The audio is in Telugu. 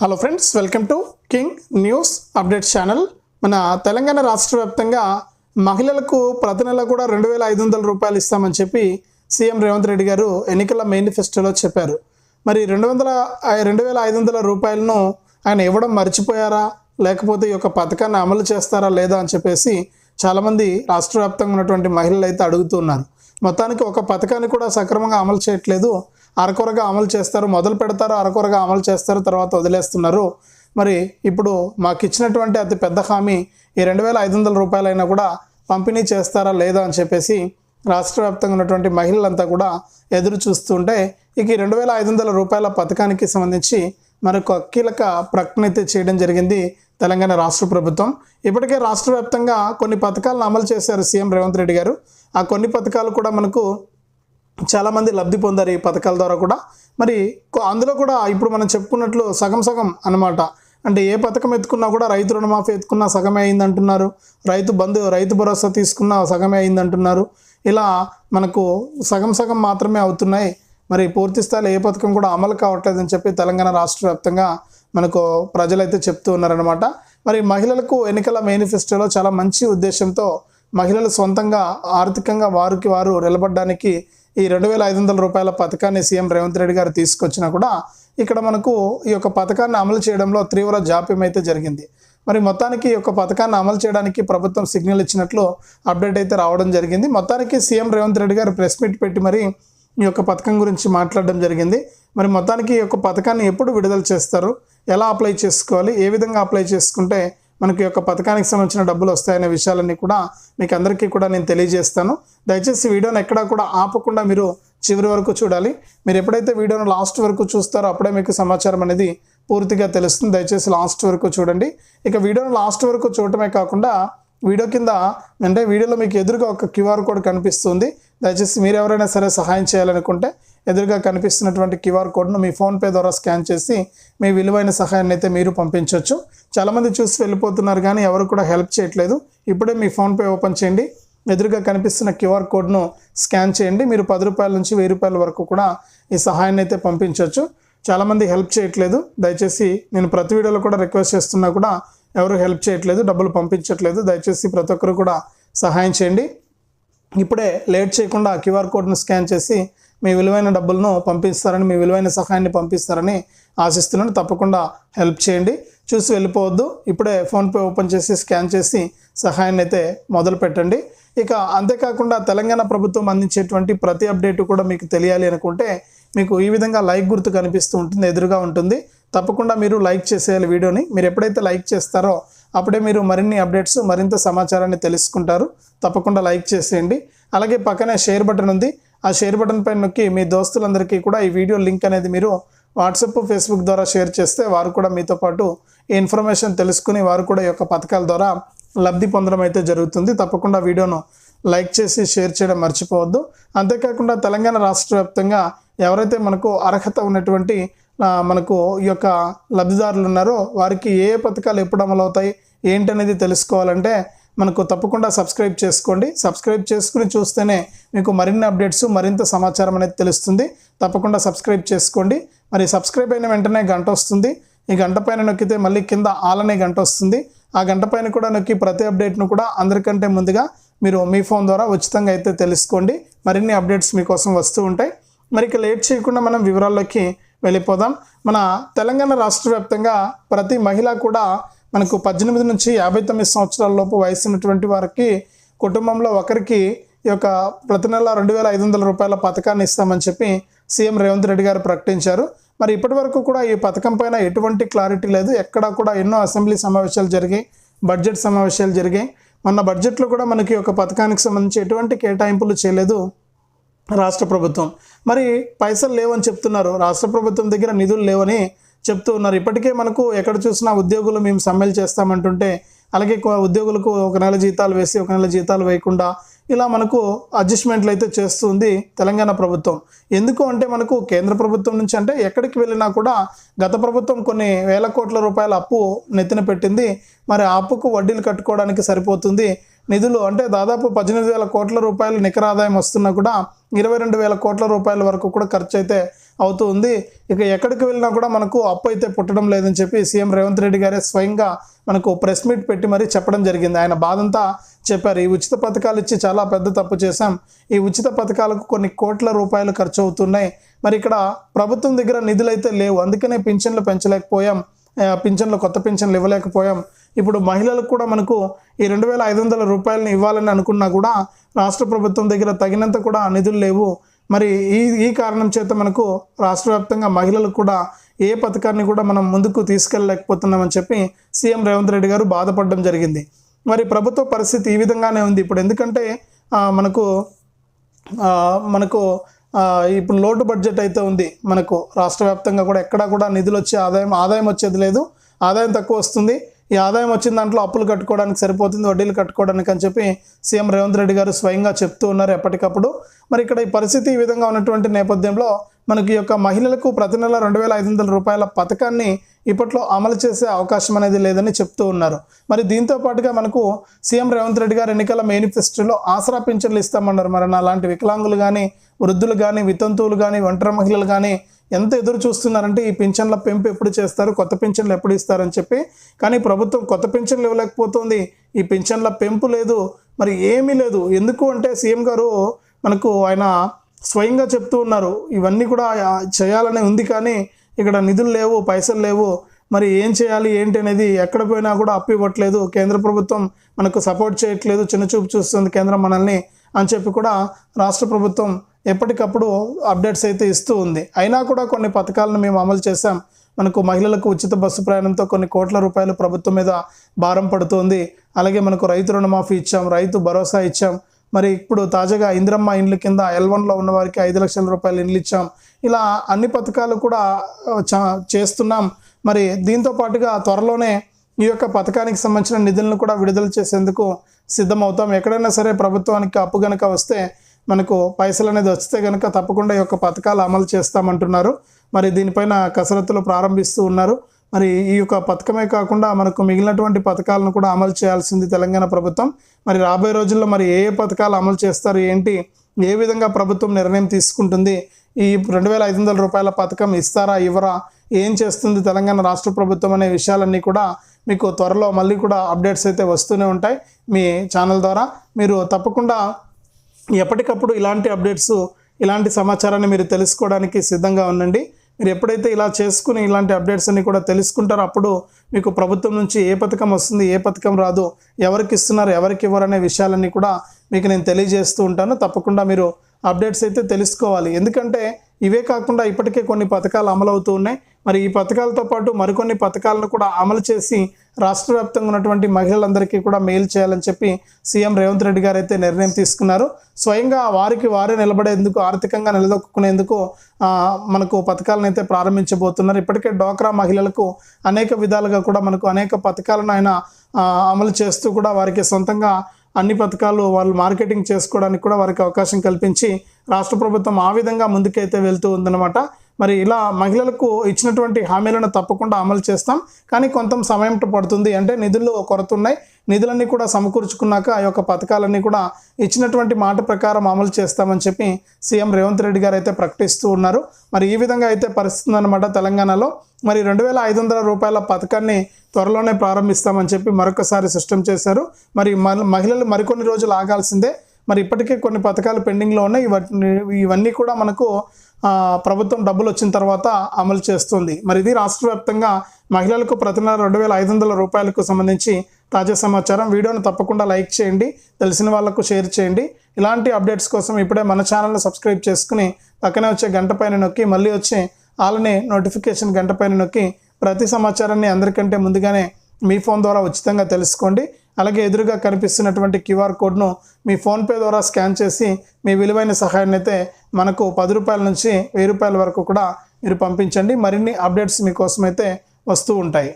Hello friends welcome to king news update channel మన తెలంగాణ రాష్ట్ర వ్యాప్తంగా మహిళలకు ప్రతి నెల కూడా రెండు వేల ఐదు వందల రూపాయలు ఇస్తామని చెప్పి సీఎం రేవంత్ రెడ్డి గారు ఎన్నికల మేనిఫెస్టోలో చెప్పారు. మరి రెండు వందల రెండు వేల ఐదు వందల రూపాయలను ఆయన ఇవ్వడం మర్చిపోయారా? లేకపోతే ఈ యొక్క పథకాన్ని అమలు చేస్తారా లేదా అని చెప్పేసి చాలామంది రాష్ట్ర వ్యాప్తంగా ఉన్నటువంటి మహిళలు అయితే అడుగుతున్నారు. మొత్తానికి ఒక పథకాన్ని కూడా సక్రమంగా అమలు చేయట్లేదు. అరకొరగా అమలు చేస్తారు మొదలు పెడతారు అరకొరగా అమలు చేస్తారు తర్వాత వదిలేస్తున్నారు. మరి ఇప్పుడు మాకు ఇచ్చినటువంటి అతి పెద్ద హామీ ఈ రెండు వేల ఐదు వందల రూపాయలైనా కూడా పంపిణీ చేస్తారా లేదా అని చెప్పేసి రాష్ట్ర వ్యాప్తంగా ఉన్నటువంటి మహిళలంతా కూడా ఎదురు చూస్తుంటే ఇక ఈ రెండు వేల ఐదు వందల రూపాయల పథకానికి సంబంధించి మరొక కీలక ప్రకటన అయితే చేయడం జరిగింది తెలంగాణ రాష్ట్ర ప్రభుత్వం. ఇప్పటికే రాష్ట్ర వ్యాప్తంగా కొన్ని పథకాలను అమలు చేశారు సీఎం రేవంత్ రెడ్డి గారు. ఆ కొన్ని పథకాలు కూడా మనకు చాలామంది లబ్ధి పొందారు ఈ పథకాల ద్వారా కూడా. మరి అందులో కూడా ఇప్పుడు మనం చెప్పుకున్నట్లు సగం సగం అన్నమాట. అంటే ఏ పథకం ఎత్తుకున్నా కూడా రైతు రుణమాఫీ ఎత్తుకున్నా సగమే అయింది అంటున్నారు రైతు బంధు రైతు భరోసా తీసుకున్నా సగమే అయింది అంటున్నారు ఇలా మనకు సగం సగం మాత్రమే అవుతున్నాయి. మరి పూర్తి స్థాయిలో ఏ పథకం కూడా అమలు కావట్లేదని చెప్పి తెలంగాణ రాష్ట్ర వ్యాప్తంగా మనకు ప్రజలైతే చెప్తూ ఉన్నారనమాట మరి మహిళలకు ఎన్నికల మేనిఫెస్టోలో చాలా మంచి ఉద్దేశంతో మహిళలు సొంతంగా ఆర్థికంగా వారికి వారు నిలబడడానికి ఈ రెండు వేల ఐదు వందల రూపాయల పథకాన్ని సీఎం రేవంత్ రెడ్డి గారు తీసుకొచ్చినా కూడా ఇక్కడ మనకు ఈ యొక్క పథకాన్ని అమలు చేయడంలో తీవ్ర జాప్యం అయితే జరిగింది. మరి మొత్తానికి ఈ యొక్క పథకాన్ని అమలు చేయడానికి ప్రభుత్వం సిగ్నల్ ఇచ్చినట్లు అప్డేట్ అయితే రావడం జరిగింది. మొత్తానికి సీఎం రేవంత్ రెడ్డి గారు ప్రెస్ మీట్ పెట్టి మరి ఈ యొక్క పథకం గురించి మాట్లాడడం జరిగింది. మరి మొత్తానికి ఈ యొక్క పథకాన్ని ఎప్పుడు విడుదల చేస్తారు? ఎలా అప్లై చేసుకోవాలి? ఏ విధంగా అప్లై చేసుకుంటే మనకి యొక్క పథకానికి సంబంధించిన డబ్బులు వస్తాయనే విషయాలన్నీ కూడా మీకు అందరికీ కూడా నేను తెలియజేస్తాను. దయచేసి వీడియోని ఎక్కడా కూడా ఆపకుండా మీరు చివరి వరకు చూడాలి. మీరు ఎప్పుడైతే వీడియోను లాస్ట్ వరకు చూస్తారో అప్పుడే మీకు సమాచారం అనేది పూర్తిగా తెలుస్తుంది. దయచేసి లాస్ట్ వరకు చూడండి. ఇక వీడియోను లాస్ట్ వరకు చూడటమే కాకుండా వీడియో కింద అంటే వీడియోలో మీకు ఎదురుగా ఒక క్యూఆర్ కోడ్ కనిపిస్తుంది. దయచేసి మీరు ఎవరైనా సరే సహాయం చేయాలనుకుంటే ఎదురుగా కనిపిస్తున్నటువంటి క్యూఆర్ కోడ్ను మీ ఫోన్పే ద్వారా స్కాన్ చేసి మీ విలువైన సహాయాన్ని అయితే మీరు పంపించవచ్చు చాలామంది చూసి వెళ్ళిపోతున్నారు కానీ ఎవరు కూడా హెల్ప్ చేయట్లేదు. ఇప్పుడే మీ ఫోన్పే ఓపెన్ చేయండి. ఎదురుగా కనిపిస్తున్న క్యూఆర్ కోడ్ను స్కాన్ చేయండి. మీరు పది రూపాయల నుంచి వెయ్యి రూపాయల వరకు కూడా ఈ సహాయాన్ని అయితే పంపించవచ్చు చాలామంది హెల్ప్ చేయట్లేదు. దయచేసి నేను ప్రతి వీడియోలో కూడా రిక్వెస్ట్ చేస్తున్నా కూడా ఎవరు హెల్ప్ చేయట్లేదు డబ్బులు పంపించట్లేదు. దయచేసి ప్రతి ఒక్కరు కూడా సహాయం చేయండి. ఇప్పుడే లేట్ చేయకుండా క్యూఆర్ కోడ్ను స్కాన్ చేసి మీ విలువైన డబ్బులను పంపిస్తారని మీ విలువైన సహాయాన్ని పంపిస్తారని ఆశిస్తున్నాను. తప్పకుండా హెల్ప్ చేయండి. చూసి వెళ్ళిపోవద్దు. ఇప్పుడే ఫోన్పే ఓపెన్ చేసి స్కాన్ చేసి సహాయాన్ని అయితే మొదలు పెట్టండి. ఇక అంతేకాకుండా తెలంగాణ ప్రభుత్వం అందించేటువంటి ప్రతి అప్డేట్ కూడా మీకు తెలియాలి అనుకుంటే మీకు ఈ విధంగా లైక్ గుర్తు కనిపిస్తూ ఉంటుంది ఎదురుగా ఉంటుంది. తప్పకుండా మీరు లైక్ చేసేయాలి వీడియోని. మీరు ఎప్పుడైతే లైక్ చేస్తారో అప్పుడే మీరు మరిన్ని అప్డేట్స్ మరింత సమాచారాన్ని తెలుసుకుంటారు. తప్పకుండా లైక్ చేసేయండి. అలాగే పక్కనే షేర్ బటన్ ఉంది. ఆ షేర్ బటన్ పైన నొక్కి మీ దోస్తులందరికీ కూడా ఈ వీడియో లింక్ అనేది మీరు వాట్సాప్ ఫేస్బుక్ ద్వారా షేర్ చేస్తే వారు కూడా మీతో పాటు ఈ ఇన్ఫర్మేషన్ తెలుసుకుని వారు కూడా ఈ యొక్క పథకాల ద్వారా లబ్ధి పొందడం అయితే జరుగుతుంది. తప్పకుండా వీడియోను లైక్ చేసి షేర్ చేయడం మర్చిపోవద్దు. అంతేకాకుండా తెలంగాణ రాష్ట్ర వ్యాప్తంగా ఎవరైతే మనకు అర్హత ఉన్నటువంటి మనకు ఈ యొక్క లబ్ధిదారులు ఉన్నారో వారికి ఏ ఏ పథకాలు ఎప్పుడు అమలవుతాయి ఏంటనేది తెలుసుకోవాలంటే మనకు తప్పకుండా సబ్స్క్రైబ్ చేసుకోండి. సబ్స్క్రైబ్ చేసుకుని చూస్తేనే మీకు మరిన్ని అప్డేట్స్ మరింత సమాచారం అనేది తెలుస్తుంది. తప్పకుండా సబ్స్క్రైబ్ చేసుకోండి. మరి సబ్స్క్రైబ్ అయిన వెంటనే గంట వస్తుంది. ఈ గంట పైన నొక్కితే మళ్ళీ కింద ఆల్ అనే గంట వస్తుంది. ఆ గంట పైన కూడా నొక్కి ప్రతి అప్డేట్ను కూడా అందరికంటే ముందుగా మీరు మీ ఫోన్ ద్వారా ఉచితంగా అయితే తెలుసుకోండి. మరిన్ని అప్డేట్స్ మీకోసం వస్తూ ఉంటాయి. మరి ఇక లేట్ చేయకుండా మనం వివరాల్లోకి వెళ్ళిపోదాం. మన తెలంగాణ రాష్ట్ర వ్యాప్తంగా ప్రతి మహిళ కూడా మనకు పద్దెనిమిది నుంచి యాభై తొమ్మిది సంవత్సరాల లోపు వయసు ఉన్నటువంటి వారికి కుటుంబంలో ఒకరికి ఈ యొక్క ప్రతి నెల రెండు వేల ఐదు వందల రూపాయల పథకాన్ని ఇస్తామని చెప్పి సీఎం రేవంత్ రెడ్డి గారు ప్రకటించారు. మరి ఇప్పటి వరకు కూడా ఈ పథకం పైన ఎటువంటి క్లారిటీ లేదు. ఎక్కడా కూడా ఎన్నో అసెంబ్లీ సమావేశాలు జరిగాయి బడ్జెట్ సమావేశాలు జరిగాయి. మొన్న బడ్జెట్లో కూడా మనకి ఒక పథకానికి సంబంధించి ఎటువంటి కేటాయింపులు చేయలేదు రాష్ట్ర ప్రభుత్వం. మరి పైసలు లేవని చెప్తున్నారు. రాష్ట్ర ప్రభుత్వం దగ్గర నిధులు లేవని చెప్తూ ఉన్నారు. ఇప్పటికే మనకు ఎక్కడ చూసినా ఉద్యోగులు మేము సమ్మెలు చేస్తామంటుంటే అలాగే ఉద్యోగులకు ఒక నెల జీతాలు వేసి ఒక నెల జీతాలు వేయకుండా ఇలా మనకు అడ్జస్ట్మెంట్లు అయితే చేస్తుంది తెలంగాణ ప్రభుత్వం. ఎందుకు అంటే మనకు కేంద్ర ప్రభుత్వం నుంచి అంటే ఎక్కడికి వెళ్ళినా కూడా గత ప్రభుత్వం కొన్ని వేల కోట్ల రూపాయల అప్పు నెత్తిన పెట్టింది. మరి ఆ అప్పుకు వడ్డీలు కట్టుకోవడానికి సరిపోతుంది. నిధులు అంటే దాదాపు పద్దెనిమిది వేల కోట్ల రూపాయలు నికర ఆదాయం వస్తున్నా కూడా ఇరవై రెండు వేల కోట్ల రూపాయల వరకు కూడా ఖర్చు అయితే అవుతూ ఉంది ఇక ఎక్కడికి వెళ్ళినా కూడా మనకు అప్పు అయితే పుట్టడం లేదని చెప్పి సీఎం రేవంత్ రెడ్డి గారే స్వయంగా మనకు ప్రెస్ మీట్ పెట్టి మరీ చెప్పడం జరిగింది. ఆయన బాధంతా చెప్పారు. ఈ ఉచిత పథకాలు ఇచ్చి చాలా పెద్ద తప్పు చేశాం. ఈ ఉచిత పథకాలకు కొన్ని కోట్ల రూపాయలు ఖర్చు అవుతున్నాయి. మరి ఇక్కడ ప్రభుత్వం దగ్గర నిధులు అయితే లేవు. అందుకనే పింఛన్లు పెంచలేకపోయాం. పింఛన్లు కొత్త పింఛన్లు ఇవ్వలేకపోయాం. ఇప్పుడు మహిళలకు కూడా మనకు ఈ రెండు వేల ఐదు వందల రూపాయలని ఇవ్వాలని అనుకున్నా కూడా రాష్ట్ర ప్రభుత్వం దగ్గర తగినంత కూడా నిధులు లేవు. మరి ఈ ఈ కారణం చేత మనకు రాష్ట్ర వ్యాప్తంగా మహిళలకు కూడా ఏ పథకాన్ని కూడా మనం ముందుకు తీసుకెళ్ళలేకపోతున్నామని చెప్పి సీఎం రేవంత్ రెడ్డి గారు బాధపడడం జరిగింది. మరి ప్రభుత్వ పరిస్థితి ఈ విధంగానే ఉంది. ఇప్పుడు ఎందుకంటే మనకు మనకు ఇప్పుడు లోటు బడ్జెట్ అయితే ఉంది. మనకు రాష్ట్ర వ్యాప్తంగా కూడా ఎక్కడా కూడా నిధులు వచ్చే ఆదాయం ఆదాయం వచ్చేది లేదు. ఆదాయం తక్కువ వస్తుంది. ఈ ఆదాయం వచ్చిన దాంట్లో అప్పులు కట్టుకోవడానికి సరిపోతుంది వడ్డీలు కట్టుకోవడానికి అని చెప్పి సీఎం రేవంత్ రెడ్డి గారు స్వయంగా చెప్తూ ఉన్నారు ఎప్పటికప్పుడు. మరి ఇక్కడ ఈ పరిస్థితి ఈ విధంగా ఉన్నటువంటి నేపథ్యంలో మనకి యొక్క మహిళలకు ప్రతి నెల రెండు వేల ఐదు వందల రూపాయల పథకాన్ని ఇప్పట్లో అమలు చేసే అవకాశం అనేది లేదని చెప్తూ ఉన్నారు. మరి దీంతో పాటుగా మనకు సీఎం రేవంత్ రెడ్డి గారు ఎన్నికల మేనిఫెస్టోలో ఆసరా పింఛన్లు ఇస్తామన్నారు. మరి అలాంటి వికలాంగులు కానీ వృద్ధులు కానీ వితంతువులు కానీ ఒంటరి మహిళలు కానీ ఎంత ఎదురు చూస్తున్నారంటే ఈ పింఛన్ల పెంపు ఎప్పుడు చేస్తారు కొత్త పింఛన్లు ఎప్పుడు ఇస్తారని చెప్పి. కానీ ప్రభుత్వం కొత్త పింఛన్లు ఇవ్వలేకపోతుంది. ఈ పింఛన్ల పెంపు లేదు. మరి ఏమీ లేదు. ఎందుకు అంటే సీఎం గారు మనకు ఆయన స్వయంగా చెప్తూ ఉన్నారు. ఇవన్నీ కూడా చేయాలనే చేయాలని ఉంది కానీ ఇక్కడ నిధులు లేవు పైసలు లేవు. మరి ఏం చేయాలి ఏంటి అనేది ఎక్కడ పోయినా కూడా అప్పు ఇవ్వట్లేదు. కేంద్ర ప్రభుత్వం మనకు సపోర్ట్ చేయట్లేదు. చిన్నచూపు చూస్తుంది కేంద్రం మనల్ని అని చెప్పి కూడా రాష్ట్ర ప్రభుత్వం ఎప్పటికప్పుడు అప్డేట్స్ అయితే ఇస్తూ ఉంది. అయినా కూడా కొన్ని పథకాలను మేము అమలు చేశాం. మనకు మహిళలకు ఉచిత బస్సు ప్రయాణంతో కొన్ని కోట్ల రూపాయలు ప్రభుత్వం మీద భారం పడుతుంది. అలాగే మనకు రైతు రుణమాఫీ ఇచ్చాం రైతు భరోసా ఇచ్చాం. మరి ఇప్పుడు తాజాగా ఇందిరమ్మ ఇండ్ల కింద ఎల్వన్లో ఉన్న వారికి ఐదు లక్షల రూపాయలు ఇండ్లు ఇచ్చాం. ఇలా అన్ని పథకాలు కూడా చా- చేస్తున్నాం. మరి దీంతో పాటుగా త్వరలోనే ఈ యొక్క పథకానికి సంబంధించిన నిధులను కూడా విడుదల చేసేందుకు సిద్ధమవుతాం. ఎక్కడైనా సరే ప్రభుత్వానికి అప్పు గనక వస్తే మనకు పైసలు అనేది వస్తే కనుక తప్పకుండా ఈ యొక్క పథకాలు అమలు చేస్తామంటున్నారు. మరి దీనిపైన కసరత్తులు ప్రారంభిస్తూ ఉన్నారు. మరి ఈ యొక్క పథకమే కాకుండా మనకు మిగిలినటువంటి పథకాలను కూడా అమలు చేయాల్సింది తెలంగాణ ప్రభుత్వం. మరి రాబోయే రోజుల్లో మరి ఏ ఏ పథకాలు అమలు చేస్తారు ఏంటి ఏ విధంగా ప్రభుత్వం నిర్ణయం తీసుకుంటుంది ఈ రెండు వేల ఐదు వందల రూపాయల పథకం ఇస్తారా ఇవ్వరా ఏం చేస్తుంది తెలంగాణ రాష్ట్ర ప్రభుత్వం అనే విషయాలన్నీ కూడా మీకు త్వరలో మళ్ళీ కూడా అప్డేట్స్ అయితే వస్తూనే ఉంటాయి మీ ఛానల్ ద్వారా. మీరు తప్పకుండా ఎప్పటికప్పుడు ఇలాంటి అప్డేట్స్ ఇలాంటి సమాచారాన్ని మీరు తెలుసుకోవడానికి సిద్ధంగా ఉండండి. మీరు ఎప్పుడైతే ఇలా చేసుకుని ఇలాంటి అప్డేట్స్ అన్ని కూడా తెలుసుకుంటారో అప్పుడు మీకు ప్రభుత్వం నుంచి ఏ పథకం వస్తుంది ఏ పథకం రాదు ఎవరికి ఇస్తున్నారు ఎవరికి ఇవ్వరు అనే విషయాలన్నీ కూడా మీకు నేను తెలియజేస్తూ ఉంటాను. తప్పకుండా మీరు అప్డేట్స్ అయితే తెలుసుకోవాలి. ఎందుకంటే ఇవే కాకుండా ఇప్పటికే కొన్ని పథకాలు అమలవుతూ ఉన్నాయి. మరి ఈ పథకాలతో పాటు మరికొన్ని పథకాలను కూడా అమలు చేసి రాష్ట్ర వ్యాప్తంగా ఉన్నటువంటి మహిళలందరికీ కూడా మేలు చేయాలని చెప్పి సీఎం రేవంత్ రెడ్డి గారు అయితే నిర్ణయం తీసుకున్నారు. స్వయంగా వారికి వారే నిలబడేందుకు ఆర్థికంగా నిలదొక్కునేందుకు మనకు పథకాలను అయితే ప్రారంభించబోతున్నారు. ఇప్పటికే డోక్రా మహిళలకు అనేక విధాలుగా కూడా మనకు అనేక పథకాలను ఆయన అమలు చేస్తూ కూడా వారికి సొంతంగా అన్ని పథకాలు వాళ్ళు మార్కెటింగ్ చేసుకోవడానికి కూడా వారికి అవకాశం కల్పించి రాష్ట్ర ప్రభుత్వం ఆ విధంగా ముందుకైతే వెళ్తూ ఉందన్నమాట. మరి ఇలా మహిళలకు ఇచ్చినటువంటి హామీలను తప్పకుండా అమలు చేస్తాం. కానీ కొంత సమయం పడుతుంది. అంటే నిధులు కొరత ఉన్నాయి. నిధులన్నీ కూడా సమకూర్చుకున్నాక ఆ యొక్క పథకాలన్నీ కూడా ఇచ్చినటువంటి మాట ప్రకారం అమలు చేస్తామని చెప్పి సీఎం రేవంత్ రెడ్డి గారు అయితే ప్రకటిస్తూ ఉన్నారు. మరి ఈ విధంగా అయితే పరిస్థితి అనమాట తెలంగాణలో. మరి రెండు వేల ఐదు వందల రూపాయల పథకాన్ని త్వరలోనే ప్రారంభిస్తామని చెప్పి మరొకసారి సిస్టమ్ చేశారు. మరి మహిళలు మరికొన్ని రోజులు ఆగాల్సిందే. మరి ఇప్పటికే కొన్ని పథకాలు పెండింగ్లో ఉన్నాయి. ఇవన్నీ ఇవన్నీ కూడా మనకు ప్రభుత్వం డబ్బులు వచ్చిన తర్వాత అమలు చేస్తుంది. మరి ఇది రాష్ట్ర వ్యాప్తంగా మహిళలకు ప్రతి నెల రెండు వేల ఐదు వందల రూపాయలకు సంబంధించి తాజా సమాచారం. వీడియోను తప్పకుండా లైక్ చేయండి తెలిసిన వాళ్ళకు షేర్ చేయండి. ఇలాంటి అప్డేట్స్ కోసం ఇప్పుడే మన ఛానల్ను సబ్స్క్రైబ్ చేసుకుని పక్కనే వచ్చే గంట పైన నొక్కి మళ్ళీ వచ్చే వాళ్ళని నోటిఫికేషన్ గంట పైన నొక్కి ప్రతి సమాచారాన్ని అందరికంటే ముందుగానే మీ ఫోన్ ద్వారా ఉచితంగా తెలుసుకోండి. అలాగే ఎదురుగా కనిపిస్తున్నటువంటి క్యూఆర్ కోడ్ను మీ ఫోన్పే ద్వారా స్కాన్ చేసి మీ విలువైన సహాయాన్ని అయితే మనకు పది రూపాయల నుంచి వెయ్యి రూపాయల వరకు కూడా మీరు పంపించండి. మరిన్ని అప్డేట్స్ మీకోసమైతే వస్తూ ఉంటాయి.